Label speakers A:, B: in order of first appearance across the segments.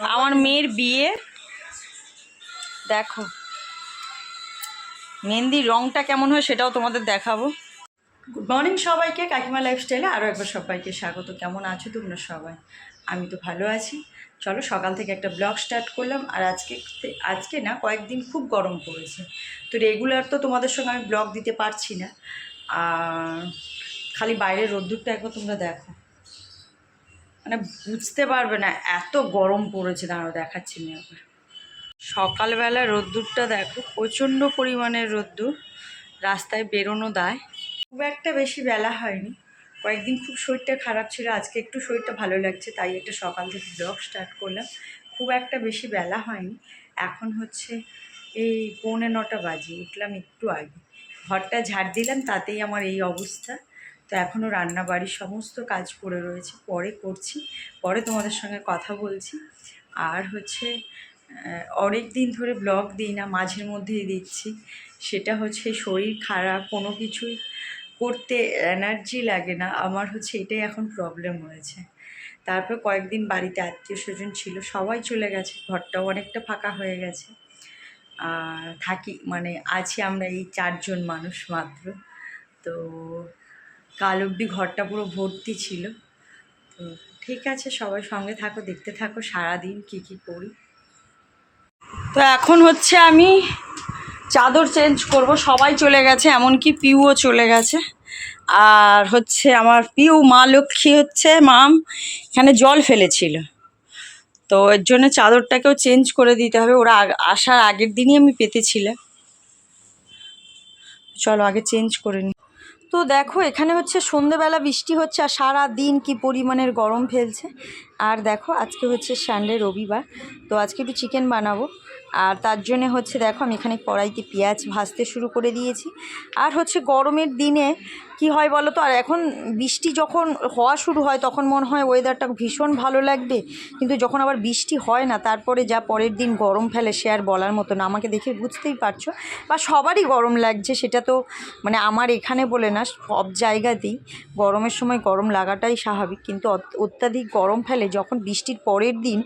A: আমার মেয়ের বিয়ে। দেখো। মেহেন্দির রংটা কেমন হয় সেটাও তোমাদের দেখাবো। গুড মর্নিং সবাইকে, কাকিমা লাইফস্টাইলে আরও একবার সবাইকে স্বাগত। কেমন আছো তোমরা সবাই? আমি তো ভালো আছি। চলো সকাল থেকে একটা ব্লগ স্টার্ট করলাম। আর আজকে আজকে না কয়েকদিন খুব গরম পড়েছে। তো রেগুলার তো তোমাদের সঙ্গে আমি ব্লগ দিতে পারছি না। আর খালি বাইরের রোদ্দুরটা একবার তোমরা দেখো। মানে বুঝতে পারবে না, এত গরম পড়েছে। দাঁড়াও, দেখাচ্ছি আমি একবার। সকালবেলা রোদ্দুরটা দেখো, প্রচণ্ড পরিমাণের রোদ্দুর। রাস্তায় বেরোনো দায়। খুব একটা বেশি বেলা হয়নি। কয়েকদিন খুব শরীরটা খারাপ ছিল, আজকে একটু শরীরটা ভালো লাগছে, তাই একটা সকাল থেকে ব্লগ স্টার্ট করলাম। খুব একটা বেশি বেলা হয়নি। এখন হচ্ছে এই পৌনে নটা বাজে, উঠলাম একটু আগে। ঘরটা ঝাড় দিলাম, তাতেই আমার এই অবস্থা। তো এখনও রান্না বাড়ির সমস্ত কাজ পড়ে রয়েছে। পরে করছি, পরে তোমাদের সঙ্গে কথা বলছি। আর হচ্ছে অনেক দিন ধরে ব্লগ দিই না, মাঝের মধ্যেই দিচ্ছি। সেটা হচ্ছে শরীর খারাপ, কোনো কিছুই করতে এনার্জি লাগে না। আমার হচ্ছে এটাই এখন প্রবলেম হয়েছে। তারপর কয়েকদিন বাড়িতে আত্মীয় স্বজন ছিল, সবাই চলে গেছে, ঘরটাও অনেকটা ফাঁকা হয়ে গেছে। থাকি মানে আছি আমরা এই চারজন মানুষ মাত্র। তো কাল অবধি ঘরটা পুরো ভর্তি ছিল। তো ঠিক আছে, সবাই সঙ্গে থাকো, দেখতে থাকো সারাদিন কী কী করি। তো এখন হচ্ছে আমি চাদর চেঞ্জ করব, সবাই চলে গেছে, এমনকি পিউও চলে গেছে। আর হচ্ছে আমার পিউ, মা লক্ষ্মী হচ্ছে, মাম এখানে জল ফেলেছিল। তো এর জন্য চাদরটাকেও চেঞ্জ করে দিতে হবে, ওরা আসার আগের দিনই আমি পেতেছিলাম। চলো আগে চেঞ্জ করে নিই তো দেখো, এখানে হচ্ছে সন্ধেবেলা বৃষ্টি হচ্ছে আর সারা দিন কি পরিমাণের গরম ফেলছে। আর দেখো, আজকে হচ্ছে সানডে রবিবার। তো আজকে একটু চিকেন বানাবো। আর তার জন্যে হচ্ছে দেখো, আমি এখানে কড়াইতে পেঁয়াজ ভাজতে শুরু করে দিয়েছি। আর হচ্ছে গরমের দিনে কি হয় বলো তো? আর এখন বৃষ্টি যখন হওয়া শুরু হয়, তখন মনে হয় ওয়েদারটা ভীষণ ভালো লাগবে। কিন্তু যখন আবার বৃষ্টি হয় না, তারপরে যা পরের দিন গরম ফেলে, সে আর বলার মতো না। আমাকে দেখে বুঝতেই পারছ? বা সবারই গরম লাগছে, সেটা তো মানে আমার এখানে বলে না, সব জায়গাতেই গরমের সময় গরম লাগাটাই স্বাভাবিক। কিন্তু অত- অত্যাধিক গরম ফেলে যখন বৃষ্টির পরের দিন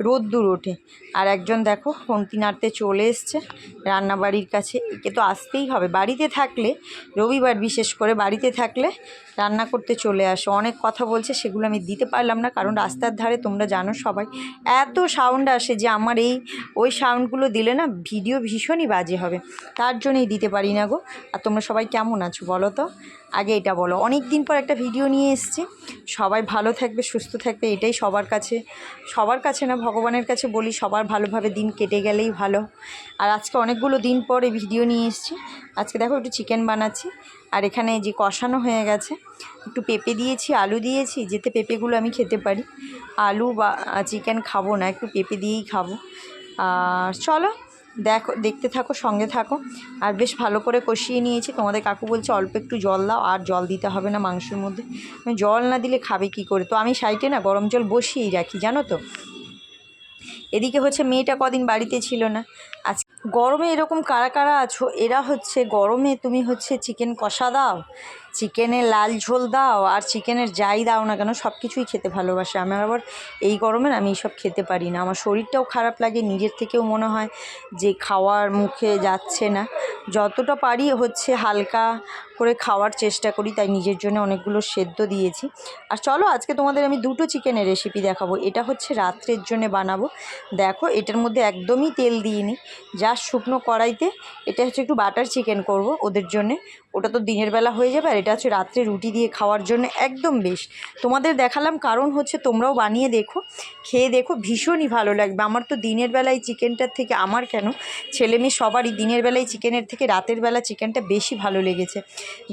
A: রোদ্দুর ওঠে। আর একজন দেখো, খন্তি নাড়তে চলে এসছে রান্নাবাড়ির কাছে। একে তো আসতেই হবে। বাড়িতে থাকলে রবিবার বিশেষ করে বাড়িতে থাকলে রান্না করতে চলে আসে। অনেক কথা বলছে, সেগুলো আমি দিতে পারলাম না, কারণ রাস্তার ধারে তোমরা জানো সবাই। এত সাউন্ড আসে যে আমার এই, ওই সাউন্ডগুলো দিলে না ভিডিও ভীষণই বাজে হবে। তার জন্যই দিতে পারি না গো। আর তোমরা সবাই কেমন আছো বলো তো? আগে এটা বলো। অনেক দিন পর একটা ভিডিও নিয়ে এসেছি। সবাই ভালো থাকবে, সুস্থ থাকবে, এটাই সবার কাছে। সবার কাছে না, ভগবানের কাছে বলি, সবার ভালোভাবে দিন কেটে গেলেই ভালো। আর আজকে অনেকগুলো দিন পরে ভিডিও নিয়ে এসেছি। আজকে দেখো একটু চিকেন বানাচ্ছি। আর এখানে যে কষানো হয়ে গেছে, একটু পেঁপে দিয়েছি, আলু দিয়েছি, যেতে পেঁপেগুলো আমি খেতে পারি। আলু বা চিকেন খাব না, একটু পেঁপে দিয়েই খাব। আর চলো, দেখো, দেখতে থাকো, সঙ্গে থাকো। আর বেশ ভালো করে কষিয়ে নিয়েছি। তোমাদের কাকু বলছে অল্প একটু জল দাও, আর জল দিতে হবে না মাংসের মধ্যে। আমি জল না দিলে খাবে কি করে? তো আমি সাইডে না গরম জল বসিয়েই রাখি, জানো তো? এদিকে হচ্ছে মেয়েটা কদিন বাড়িতে ছিল না। আজ গরমে এরকম কারা কারা আছো? এরা হচ্ছে গরমে তুমি হচ্ছে চিকেন কষা দাও। চিকেনের লাল ঝোল দাও আর চিকেনের যাই দাও না কেন সব কিছুই খেতে ভালোবাসে। আমার আবার এই গরমে আমি এইসব খেতে পারি না। আমার শরীরটাও খারাপ লাগে, নিজের থেকেও মনে হয় যে খাওয়ার মুখে যাচ্ছে না। যতটা পারি হচ্ছে হালকা করে খাওয়ার চেষ্টা করি, তাই নিজের জন্য অনেকগুলো সেদ্ধ দিয়েছি। আর চলো আজকে তোমাদের আমি দুটো চিকেনের রেসিপি দেখাবো। এটা হচ্ছে রাত্রের জন্য বানাবো। দেখো, এটার মধ্যে একদমই তেল দিইনি। জাস্ট শুকনো কড়াইতে, এটা হচ্ছে একটু বাটার চিকেন করব ওদের জন্যে। ওটা তো দিনের বেলা হয়ে যাবে আর এটা হচ্ছে রাত্রে রুটি দিয়ে খাওয়ার জন্য একদম বেশ। তোমাদের দেখালাম কারণ হচ্ছে তোমরাও বানিয়ে দেখো। খেয়ে দেখো, ভীষণই ভালো লাগবে। আমার তো দিনের বেলায় চিকেনটার থেকে, আমার কেন? ছেলে মেয়ে সবারই দিনের বেলায় চিকেনের থেকে রাতের বেলা চিকেনটা বেশি ভালো লেগেছে।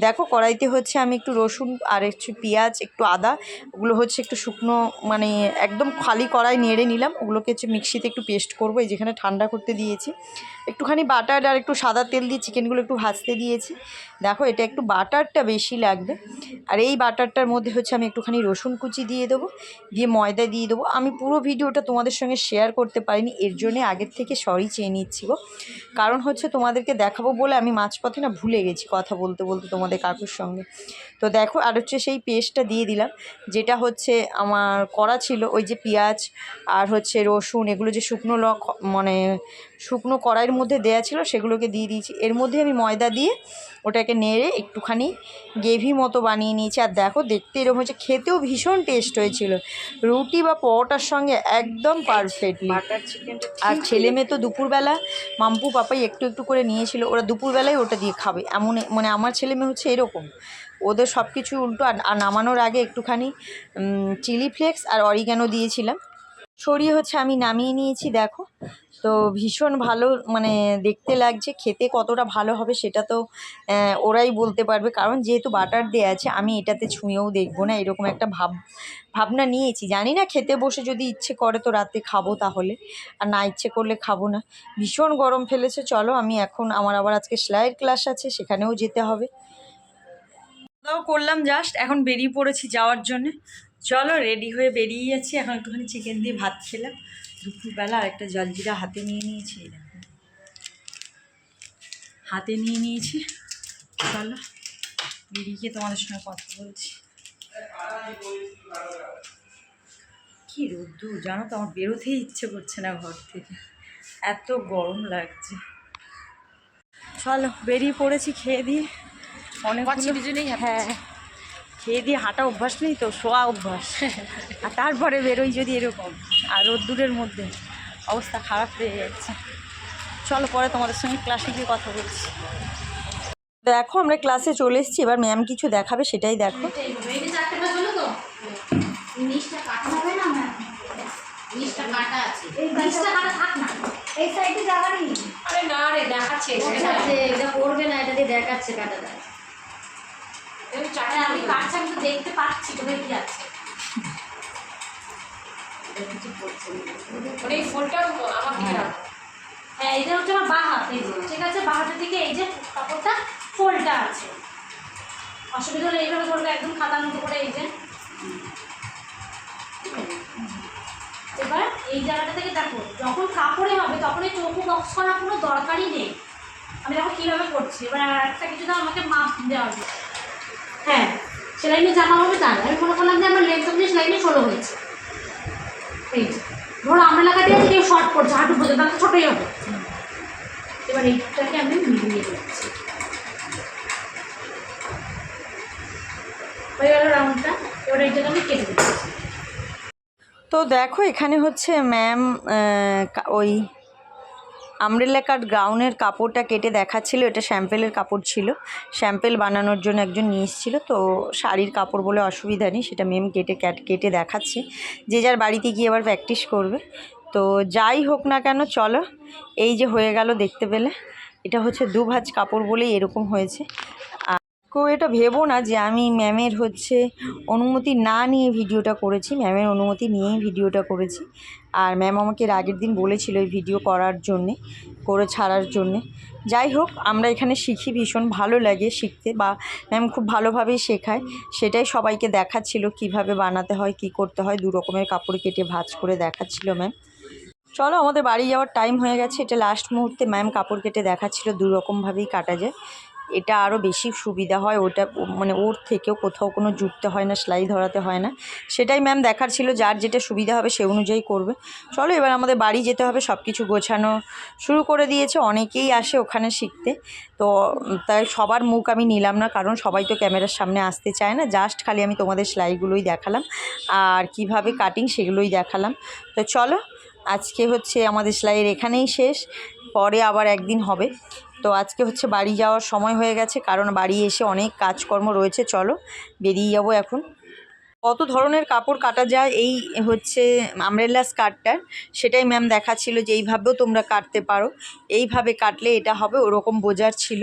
A: দেখো, কড়াইতে হচ্ছে আমি একটু রসুন আর একটু পেঁয়াজ, একটু আদা, ওগুলো হচ্ছে একটু শুকনো মানে একদম খালি কড়াই নেড়ে নিলাম। ওগুলোকে হচ্ছে মিক্সিতে একটু পেস্ট করব, এই যেখানে ঠান্ডা করতে দিয়েছি। একটুখানি বাটার আর একটু সাদা তেল দিয়ে চিকেনগুলো একটু ভাজতে দিয়েছি। দেখো, এটা একটু বাটারটা বেশি লাগবে। আর এই বাটারটার মধ্যে হচ্ছে আমি একটুখানি রসুন কুচি দিয়ে দেবো, দিয়ে ময়দা দিয়ে দেবো। আমি পুরো ভিডিওটা তোমাদের সঙ্গে শেয়ার করতে পারিনি, এর জন্যে আগের থেকে সরি চেয়ে নিচ্ছি গো। কারণ হচ্ছে তোমাদেরকে দেখাবো বলে আমি মাঝপথে না ভুলে গেছি কথা বলতে বলতে তোমাদের কাকুর সঙ্গে। তো দেখো, আর হচ্ছে সেই পেস্টটা দিয়ে দিলাম, যেটা হচ্ছে আমার করা ছিল, ওই যে পেঁয়াজ আর হচ্ছে রসুন, এগুলো যে শুকনো লক মানে শুকনো কড়াইয়ের মধ্যে দেয়া ছিল সেগুলোকে দিয়ে দিয়েছি। এর মধ্যে আমি ময়দা দিয়ে ওটাকে নেড়ে একটুখানি গ্রেভি মতো বানিয়ে নিয়েছি। আর দেখো দেখতে এরকম হচ্ছে খেতেও ভীষণ টেস্ট হয়েছিল। রুটি বা পরোটার সঙ্গে একদম পারফেক্টলি আর ছেলে মেয়ে তো দুপুরবেলা মাম্পু পাপাই একটু একটু করে নিয়েছিল। ওরা দুপুরবেলায় ওটা দিয়ে খাবে। এমন মানে আমার ছেলে মেয়ে হচ্ছে এরকম। ওদের সব কিছু উল্টো আর আর নামানোর আগে একটুখানি চিলি ফ্লেক্স আর অরিগ্যানো দিয়েছিলাম। সরিয়ে হচ্ছে, আমি নামিয়ে নিয়েছি, দেখো। তো ভীষণ ভালো মানে দেখতে লাগছে, খেতে কতটা ভালো হবে সেটা তো ওরাই বলতে পারবে। কারণ যেহেতু বাটার দেওয়া আছে, আমি এটাতে ছুঁয়েও দেখব না, এরকম একটা ভাব, ভাবনা নিয়েছি। জানি না, খেতে বসে যদি ইচ্ছে করে তো রাতে খাব তাহলে। আর না ইচ্ছে করলে খাব না। ভীষণ গরম ফেলেছে, চলো, আমি এখন, আমার আবার আজকে সেলাইয়ের ক্লাস আছে, সেখানেও যেতে হবে। করলাম জাস্ট এখন বেরিয়ে পড়েছি যাওয়ার জন্যে। চলো রেডি হয়ে বেরিয়ে যাচ্ছি। এখন একটুখানি চিকেন দিয়ে ভাত খেলাম। দুপুরবেলা আর একটা জলজিরা হাতে নিয়ে নিয়েছি হাতে নিয়ে নিয়েছি। চলো বেরিয়ে গিয়ে তোমাদের সঙ্গে কথা বলছি। কি রোদ্দুর জানো তো আমার বেরোতেই ইচ্ছে করছে না ঘর থেকে। এত গরম লাগছে। চলো বেরিয়ে পড়েছি খেয়ে দিয়ে। অনেক হ্যাঁ। খেয়ে দিয়ে হাঁটা অভ্যাস নেই তো শোয়া অভ্যাস। আর তারপরে বেরোই যদি এরকম আর রোদ্দুরের মধ্যে অবস্থা খারাপ হয়ে যাচ্ছে। চলো পরে তোমাদের সঙ্গে ক্লাসে গিয়ে কথা বলছি। দেখো আমরা ক্লাসে চলে এসেছি এবার ম্যাম কিছু দেখাবে সেটাই দেখো।
B: জিনিসটা কাটা হবে না ম্যাম জিনিসটা কাটা আছে জিনিসটা কাটা থাক না এই সাইডে জায়গা নেই
C: আরে না রে দেখাচ্ছে
B: দেখাচ্ছে। এটা করবে না এটা দিয়ে দেখাচ্ছে কাটাটা আরে আমি কাটছি আমি তো দেখতে পাচ্ছি কোথায় কি আছে।
C: মানে এই ফোনটা আমার
B: হ্যাঁ। এটা হচ্ছে আমার বাঁ হাত এই ঠিক আছে? বাঁ হাতের দিকে এই যে কাপড়টা ফোল্ডটা আছে। অসুবিধা হলে এইভাবে করবে একদম খাতার মতো করে এই যে। এবার এই জায়গাটা থেকে দেখো যখন কাপড়ে হবে তখন এই চৌকো বক্স করার কোনো দরকারই নেই। আমি দেখো কীভাবে করছি। এবার আর একটা কিছু তো আমাকে মাপ দেওয়া হবে হ্যাঁ সেলাই নিয়ে জামা হবে তাই আমি মনে করলাম যে আমার লেন্থ সেলাই নিয়ে ষোলো হয়েছে। এই ধরো আমরা লাগাতে আছে কেউ শর্ট করছে, হাঁটু পর্যন্ত তাহলে ছোটোই হবে। এবার এইটাকে আমি মিলিয়ে হয়ে রাউন্ডটা এবার আমি কেটে দিচ্ছি।
A: তো দেখো, এখানে হচ্ছে ম্যাম ওই আমরেলা কাট গ্রাউনের কাপড়টা কেটে দেখাচ্ছিল। এটা শ্যাম্পেলের কাপড় ছিল। শ্যাম্পেল বানানোর জন্য একজন নিয়ে এসেছিল। তো শাড়ির কাপড় বলে অসুবিধা নেই, সেটা মেম কেটে কেটে দেখাচ্ছে। যে যার বাড়িতে গিয়ে আবার প্র্যাকটিস করবে। তো যাই হোক না কেন, চলো। এই যে হয়ে গেল দেখতে পেলে। এটা হচ্ছে দুভাজ কাপড় বলেই এরকম হয়েছে। কেউ এটা ভেবো না যে আমি ম্যামের হচ্ছে অনুমতি না নিয়ে ভিডিওটা করেছি। ম্যামের অনুমতি নিয়েই ভিডিওটা করেছি। আর ম্যাম আমাকে এর আগের দিন বলেছিল এই ভিডিও করার জন্যে, করে ছাড়ার জন্যে। যাই হোক, আমরা এখানে শিখি ভীষণ ভালো লাগে শিখতে বা ম্যাম খুব ভালোভাবেই শেখায়। সেটাই সবাইকে দেখাচ্ছিল কীভাবে বানাতে হয়, কি করতে হয় দু রকমের কাপড় কেটে ভাঁজ করে দেখাচ্ছিল ম্যাম। চলো, আমাদের বাড়ি যাওয়ার টাইম হয়ে গেছে। এটা লাস্ট মুহূর্তে ম্যাম কাপড় কেটে দেখাচ্ছিল দু রকমভাবেই কাটা যায়। এটা আরও বেশি সুবিধা হয়, ওটা মানে ওর থেকেও কোথাও কোনো জুটতে হয় না, সেলাই ধরাতে হয় না। সেটাই ম্যাম দেখার ছিল, যার যেটা সুবিধা হবে সে অনুযায়ী করবে। চলো এবার আমাদের বাড়ি যেতে হবে সব কিছু গোছানো শুরু করে দিয়েছে, অনেকেই আসে ওখানে শিখতে। তো, তাই সবার মুখ আমি নিলাম না, কারণ সবাই তো ক্যামেরার সামনে আসতে চায় না জাস্ট খালি আমি তোমাদের সেলাইগুলোই দেখালাম, আর কীভাবে কাটিং সেগুলোই দেখালাম। তো চলো, আজকে হচ্ছে আমাদের সেলাইয়ের এখানেই শেষ, পরে আবার একদিন হবে। তো আজকে হচ্ছে বাড়ি যাওয়ার সময় হয়ে গেছে, কারণ বাড়ি এসে অনেক কাজকর্ম রয়েছে, চলো বেরিয়ে যাব এখন। কত ধরনের কাপড় কাটা যায়, এই হচ্ছে আমরেলা স্কার্টটার সেটাই ম্যাম দেখাচ্ছিল যে এইভাবেও তোমরা কাটতে পারো। এইভাবে কাটলে এটা হবে, ওরকম বোঝার ছিল।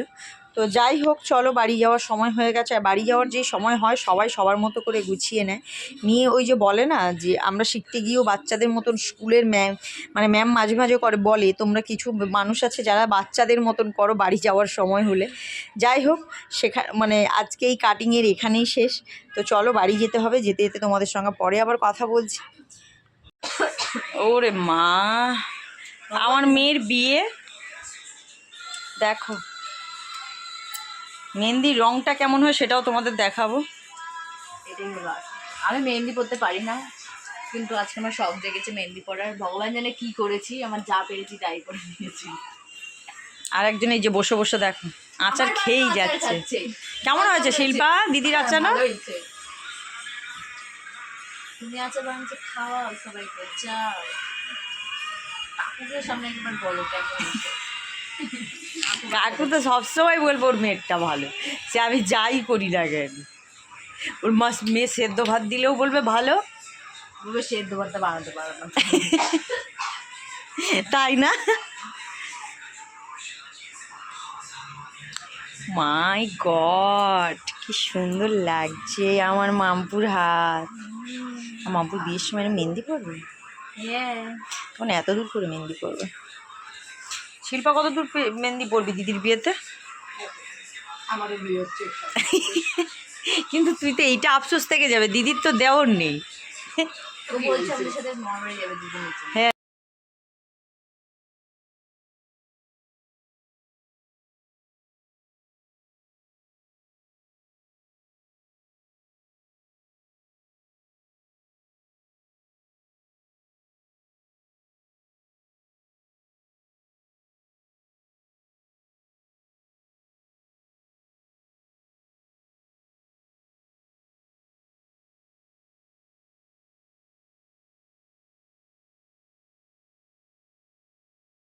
A: তো যাই হোক, চলো বাড়ি যাওয়ার সময় হয়ে গেছে। আর বাড়ি যাওয়ার যে সময় হয়, সবাই সবার মতো করে গুছিয়ে নেয়। নিয়ে ওই যে বলে না যে, আমরা শিখতে গিয়েও বাচ্চাদের মতন স্কুলের ম্যাম মানে ম্যাম মাঝে মাঝে করে, বলে, তোমরা কিছু মানুষ আছে যারা বাচ্চাদের মতন করো বাড়ি যাওয়ার সময় হলে। যাই হোক, সেখা মানে আজকে এই কাটিংয়ের এখানেই শেষ। তো চলো বাড়ি যেতে হবে, যেতে যেতে তোমাদের সঙ্গে পরে আবার কথা বলছি। ওরে মা, আমার মেয়ের বিয়ে? দেখো। মেহেন্দির রংটা কেমন হয় সেটাও তোমাদের দেখাবো।
D: আমি মেহেন্দি পরতে পারি না কিন্তু আজকে আমার শখ জেগেছে মেহেন্দি পরার। ভগবান জানে কি করেছি আমার যা পেরেছি তাই করে নিয়েছি।
A: আর একজন এই যে বসে বসে দেখো আচার খেয়েই যাচ্ছে। কেমন হয়েছে শিল্পা? দিদির আচার না।
D: তুমি আচার বানিয়েছে খাওয়াও সবাইকে যাও কাকুদের সামনে একবার বলো কেমন
A: কাকু তো সবসময় বলব ওর মেয়েরটা ভালো। সে আমি যাই করি না কেন। ওর মাস মেয়ে সেদ্ধ ভাত দিলেও বলবে ভালো।
D: বলবে সেদ্ধ ভাতটা বানাতে পারো না।
A: তাই না? মাই গড কি সুন্দর লাগছে আমার মামপুর হাত। মামপুর বিয়ের সময় মেহেন্দি পরবে?
D: হ্যাঁ।
A: তখন এত দূর করে মেহেন্দি পরবে। শিল্পা কত দূর মেহেন্দি পড়বি দিদির বিয়েতে?
D: আমারও বিয়ে হচ্ছে।
A: কিন্তু তুই তো এইটা আফসোস থেকে যাবে দিদির তো দেওয়ার নেই। হ্যাঁ।